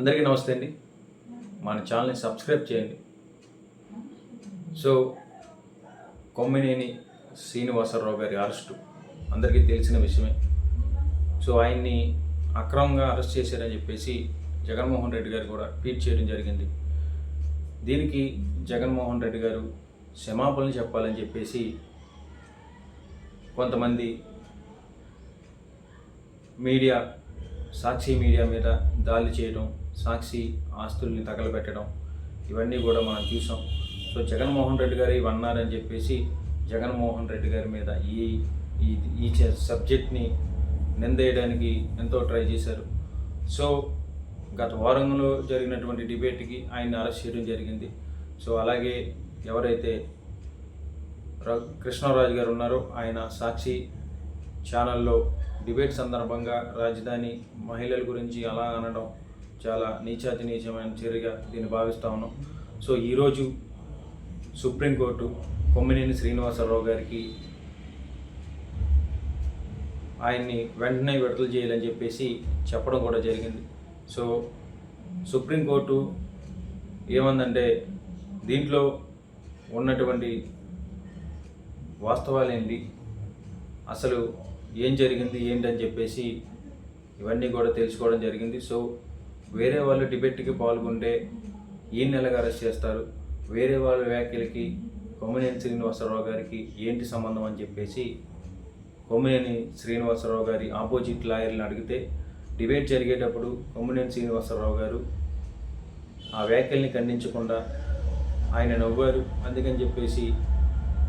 అందరికీ నమస్తే అండి. మన ఛానల్ని సబ్స్క్రైబ్ చేయండి. సో కొమ్మినేని శ్రీనివాసరావు గారి అరెస్టు అందరికీ తెలిసిన విషయమే. సో ఆయన్ని అక్రమంగా అరెస్ట్ చేశారని చెప్పేసి జగన్మోహన్ రెడ్డి గారు కూడా ట్వీట్ చేయడం జరిగింది. దీనికి జగన్మోహన్ రెడ్డి గారు క్షమాపణలు చెప్పాలని చెప్పేసి కొంతమంది మీడియా సాక్షి మీడియా మీద దాడి చేయడం సాక్షి ఆస్తుల్ని తగలబెట్టడం ఇవన్నీ కూడా మనం చూసాం. సో జగన్మోహన్ రెడ్డి గారు ఇవి అన్నారని చెప్పేసి జగన్మోహన్ రెడ్డి గారి మీద ఈ ఈ చ- సబ్జెక్ట్ని నిందేయడానికి ఎంతో ట్రై చేశారు. సో గత వారంలో జరిగినటువంటి డిబేట్కి ఆయన అరెస్ట్ చేయడం జరిగింది. సో అలాగే ఎవరైతే కృష్ణరాజు గారు ఉన్నారో ఆయన సాక్షి ఛానల్లో డిబేట్ సందర్భంగా రాజధాని మహిళల గురించి అలా అనడం చాలా నీచాతి నీచమైన చర్యగా దీన్ని భావిస్తా ఉన్నాం. సో ఈరోజు సుప్రీంకోర్టు కొమ్మినేని శ్రీనివాసరావు గారికి ఆయన్ని వెంటనే విడుదల చేయాలని చెప్పేసి చెప్పడం కూడా జరిగింది. సో సుప్రీంకోర్టు ఏమందంటే దీంట్లో ఉన్నటువంటి వాస్తవాలేంటి అసలు ఏం జరిగింది? ఏంటని చెప్పేసి ఇవన్నీ కూడా తెలుసుకోవడం జరిగింది. సో వేరే వాళ్ళు డిబేట్కి పాల్గొంటే ఏ నెలగా అరెస్ట్ చేస్తారు. వేరే వాళ్ళ వ్యాఖ్యలకి కొమ్మినేని శ్రీనివాసరావు గారికి ఏంటి సంబంధం అని చెప్పేసి కొమ్మినేని శ్రీనివాసరావు గారి ఆపోజిట్ లాయర్ని అడిగితే డిబేట్ జరిగేటప్పుడు కొమ్మినేని శ్రీనివాసరావు గారు ఆ వ్యాఖ్యల్ని ఖండించకుండా ఆయన నవ్వారు. అందుకని చెప్పేసి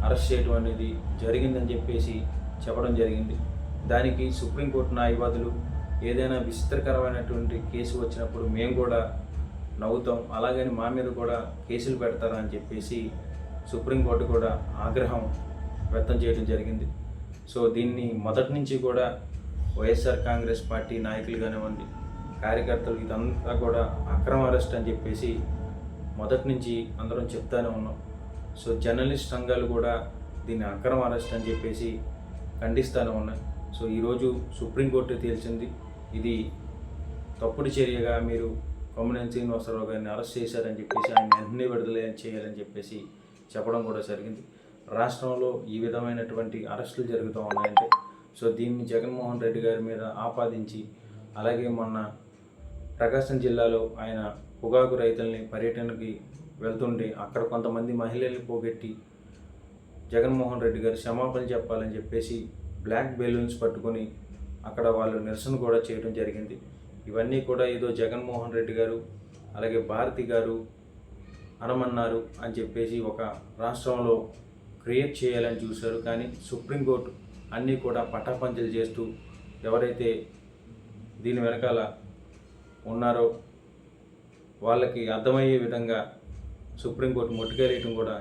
అరెస్ట్ చేయడం అనేది జరిగిందని చెప్పేసి చెప్పడం జరిగింది. దానికి సుప్రీంకోర్టు న్యాయవాదులు ఏదైనా విచిత్రకరమైనటువంటి కేసు వచ్చినప్పుడు మేము కూడా నవ్వుతాం. అలాగని మా మీద కూడా కేసులు పెడతారా అని చెప్పేసి సుప్రీంకోర్టు కూడా ఆగ్రహం వ్యక్తం చేయడం జరిగింది. సో దీన్ని మొదటి నుంచి కూడా వైఎస్ఆర్ కాంగ్రెస్ పార్టీ నాయకులు కానివ్వండి కార్యకర్తలు ఇదంతా కూడా అక్రమ అరెస్ట్ అని చెప్పేసి మొదటి నుంచి అందరం చెప్తానే ఉన్నాం. సో జర్నలిస్ట్ సంఘాలు కూడా దీన్ని అక్రమ అరెస్ట్ అని చెప్పేసి ఖండిస్తూనే ఉన్నాయి. సో ఈరోజు సుప్రీంకోర్టు తేల్చింది. ఇది తప్పుడు చర్యగా మీరు కొమ్మనేని శ్రీనివాసరావు గారిని అరెస్ట్ చేశారని చెప్పేసి ఆయన వెంటనే విడుదల చేయాలని చెప్పేసి చెప్పడం కూడా జరిగింది. రాష్ట్రంలో ఈ విధమైనటువంటి అరెస్టులు జరుగుతూ ఉన్నాయంటే సో దీన్ని జగన్మోహన్ రెడ్డి గారి మీద ఆపాదించి అలాగే మొన్న ప్రకాశం జిల్లాలో ఆయన పొగాకు రైతుల్ని పర్యటనకి వెళ్తుంటే అక్కడ కొంతమంది మహిళల్ని పోగొట్టి జగన్మోహన్ రెడ్డి గారు క్షమాపణ చెప్పాలని చెప్పేసి బ్లాక్ బెలూన్స్ పట్టుకొని అక్కడ వాళ్ళు నిరసన కూడా చేయడం జరిగింది. ఇవన్నీ కూడా ఏదో జగన్మోహన్ రెడ్డి గారు అలాగే భారతి గారు అనమన్నారు అని చెప్పేసి ఒక రాష్ట్రంలో క్రియేట్ చేయాలని చూశారు. కానీ సుప్రీంకోర్టు అన్నీ కూడా పటాపంచలు చేస్తూ ఎవరైతే దీని వెనకాల ఉన్నారో వాళ్ళకి అర్థమయ్యే విధంగా సుప్రీంకోర్టు ముట్టుకెళ్ళేయటం కూడా